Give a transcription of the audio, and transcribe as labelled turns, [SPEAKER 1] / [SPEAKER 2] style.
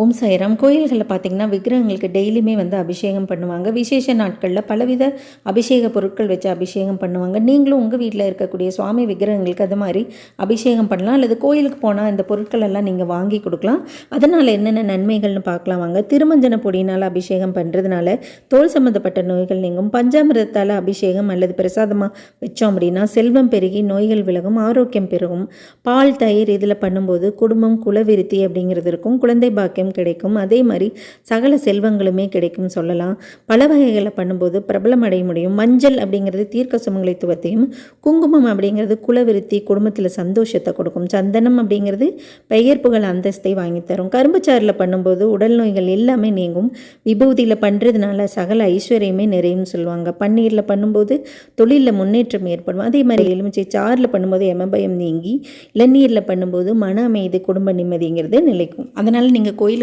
[SPEAKER 1] ஓம் சாய்ராம். கோயில்களில் பார்த்தீங்கன்னா விக்கிரகங்களுக்கு டெய்லியுமே வந்து அபிஷேகம் பண்ணுவாங்க. விசேஷ நாட்களில் பலவித அபிஷேக பொருட்கள் வச்சு அபிஷேகம் பண்ணுவாங்க. நீங்களும் உங்கள் வீட்டில் இருக்கக்கூடிய சுவாமி விக்கிரகங்களுக்கு அது மாதிரி அபிஷேகம் பண்ணலாம். அல்லது கோயிலுக்கு போனால் இந்த பொருட்கள் எல்லாம் நீங்கள் வாங்கி கொடுக்கலாம். அதனால் என்னென்ன நன்மைகள்னு பார்க்கலாம் வாங்க. திருமஞ்சன பொடியினால் அபிஷேகம் பண்ணுறதுனால தோல் சம்மந்தப்பட்ட நோய்கள் நீங்கும். பஞ்சாமிரத்தால் அபிஷேகம் அல்லது பிரசாதமாக வச்சோம் அப்படின்னா செல்வம் பெருகி நோய்கள் விலகும் ஆரோக்கியம் பெருகும். பால் தயிர் இதில் பண்ணும்போது குடும்பம் குலவிருத்தி அப்படிங்கிறது இருக்கும். குழந்தை பாக்கியம் கிடைக்கும். அதே மாதிரி சகல செல்வங்களுமே கிடைக்கும் சொல்லலாம். பல வகைகளை பண்ணும்போது பிரபலம் அடைய முடியும். மஞ்சள் அப்படிங்கிறது தீர்க்க சுமங்கலித்துவத்தையும் குங்குமம் அப்படிங்கிறது குலவிருத்தி குடும்பத்தில் சந்தோஷத்தை கொடுக்கும். சந்தனம் அப்படிங்கிறது பெயர் புகழ் அந்தஸ்தை வாங்கி தரும். கரும்புச்சாறில் பண்ணும்போது உடல் நோய்கள் எல்லாமே நீங்கும். விபூதியில் பண்ணுறதுனால சகல ஐஸ்வர்யமே நிறையும் சொல்லுவாங்க. பன்னீரில் பண்ணும்போது தொழிலில் முன்னேற்றம் ஏற்படும். அதே மாதிரி எலுமிச்சை சாறில் பண்ணும்போது எமபயம் நீங்கி இளநீரில் பண்ணும்போது மன அமைதி குடும்ப நிம்மதிங்கிறது நிலைக்கும். அதனால் நீங்கள் கோயில்